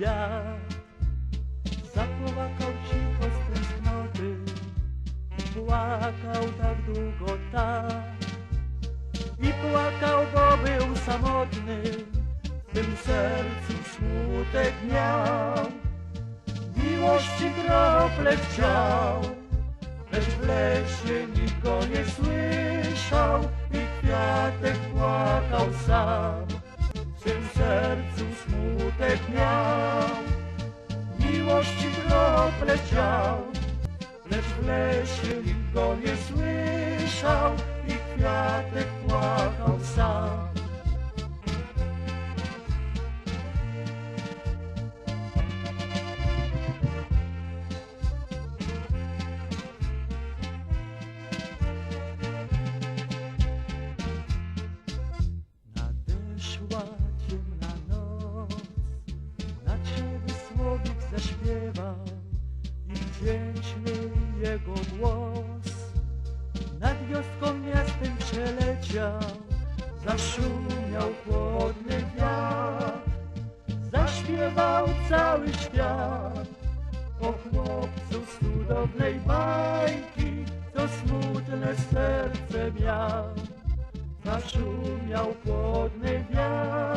świat. Zapłakał cicho z tęsknoty, płakał tak długo tak. I płakał, bo był samotny, w tym sercu smutek miał. Miłości krople chciał, lecz w lesie nikt nie słyszał i kwiatek płakał sam. W tym sercu smutek miał, miłości krople chciał, lecz w lesie nikt go nie słyszał i kwiatek słowik zaśpiewał i wdzięczny jego głos. Nad wioską miastem przeleciał, zaszumiał chłodny wiatr, zaśpiewał cały świat o chłopcu z cudownej bajki, co smutne serce miał. Zaszumiał chłodny wiatr,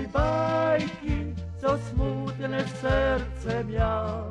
cudownej bajki, co smutne serce miał.